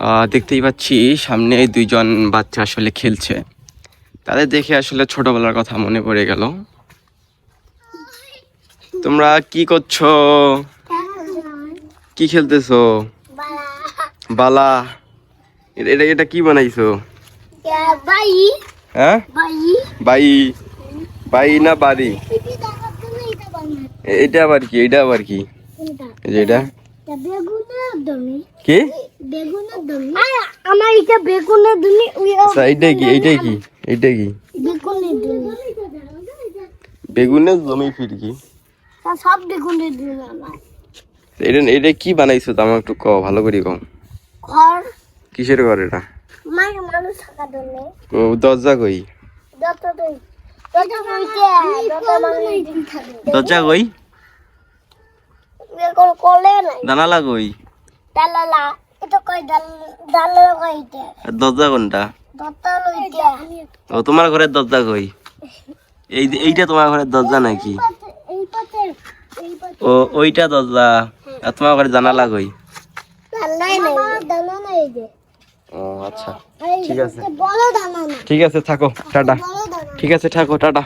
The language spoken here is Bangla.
আহ, দেখতেই পাচ্ছি সামনে দুইজন বাচ্চা আসলে খেলছে। তাদের দেখে আসলে ছোটবেলার কথা মনে পড়ে গেল। তোমরা কি করছ? কি খেলতেছো? বালা। এটা- এটা কি বানাইছো? হ্যাঁ? বাই। বাই না বাড়ি? এটা আবার কি? এটা আবার কি? এটা। কি? বেগুনের দমি? আমার এটা বেগুনের দমি আচ্ছা এইটা কি এইটা কি? এইটা কি? বেগুনের দমি। বেগুনের জমি ফিরকি তা সব বেগুনের দমি আমার। এটা এটা কি বানাইছো তো আমার একটু ক ভালো করে কম ঘর। কিসের ঘর এটা? মানুষ জন্য ও দরজা কই? দরজা কই? জানালা কই এটা কই ডাল দরজা কোনটা? ও তোমার ঘরের দরজা কই? এই এইটা তোমার ঘরের দরজা নাকি? এই পথে এই পথে ও ওইটা দরজা। আর তোমার ঘরে জানালা কই? ডালাই নাই যে। ও আচ্ছা। ঠিক আছে। বড় দানা না ঠিক আছে থাকো। টাটা। ঠিক আছে থাকো। টাটা।